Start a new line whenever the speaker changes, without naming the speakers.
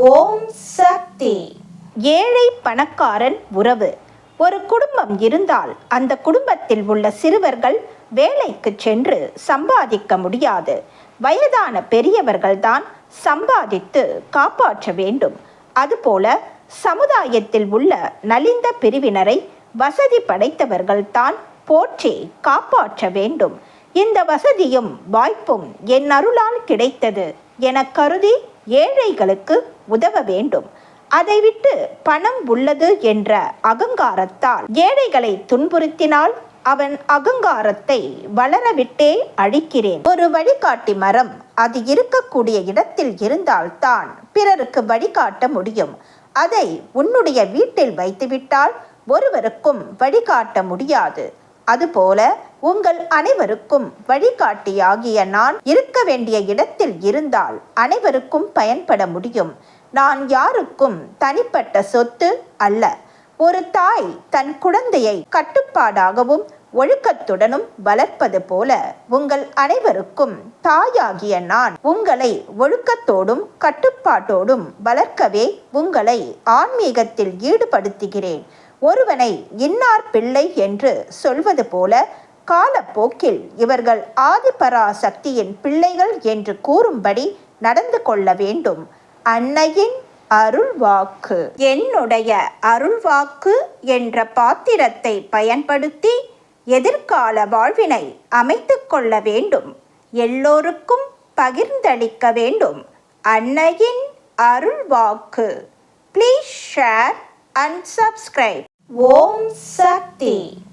ஓம் சக்தி. ஏழை பணக்காரன் உறவு. ஒரு குடும்பம் இருந்தால் அந்த குடும்பத்தில் உள்ள சிறுவர்கள் வேலைக்கு சென்று சம்பாதிக்க முடியாது. வயதான பெரியவர்கள்தான் சம்பாதித்து காப்பாற்ற வேண்டும். அதுபோல சமுதாயத்தில் உள்ள நலிந்த பிரிவினரை வசதி படைத்தவர்கள்தான் போற்றி காப்பாற்ற வேண்டும். இந்த வசதியும் வாய்ப்பும் என் அருளால் கிடைத்தது. என கருதி ஏழைகளுக்கு உதவ வேண்டும். அதை விட்டு பணம் உள்ளது என்ற அகங்காரத்தால் ஏழைகளை துன்புறுத்தினால் அவன் அகங்காரத்தை வளரவிட்டே அழிக்கிறேன். ஒரு வழிகாட்டி மரம் அது இருக்கக்கூடிய இடத்தில் இருந்தால்தான் பிறருக்கு வழிகாட்ட முடியும். அதை உன்னுடைய வீட்டில் வைத்துவிட்டால் ஒருவருக்கும் வழிகாட்ட முடியாது. அதுபோல உங்கள் அனைவருக்கும் வழிகாட்டியாகிய நான் இருக்க வேண்டிய இடத்தில் இருந்தால் அனைவருக்கும் பயன்பட முடியும். நான் யாருக்கும் தனிப்பட்ட சொத்து அல்ல. ஒரு தாய் தன் குழந்தையை கட்டுப்பாடாகவும் ஒழுக்கத்துடனும் வளர்ப்பது போல உங்கள் அனைவருக்கும் தாயாகிய நான் உங்களை ஒழுக்கத்தோடும் கட்டுப்பாட்டோடும் வளர்க்கவே உங்களை ஆன்மீகத்தில் ஈடுபடுத்துகிறேன். ஒருவனை இன்னார் பிள்ளை என்று சொல்வது போல காலப்போக்கில் இவர்கள் ஆதிபராசக்தியின் பிள்ளைகள் என்று கூறும்படி நடந்து கொள்ள வேண்டும். அன்னையின் அருள்வாக்கு. என்னுடைய அருள்வாக்கு என்ற பாத்திரத்தை பயன்படுத்தி எதிர்கால வாழ்வினை அமைத்து கொள்ள வேண்டும். எல்லோருக்கும் பகிர்ந்தளிக்க வேண்டும். அன்னையின் அருள்வாக்கு. Please share and subscribe Om Shakti.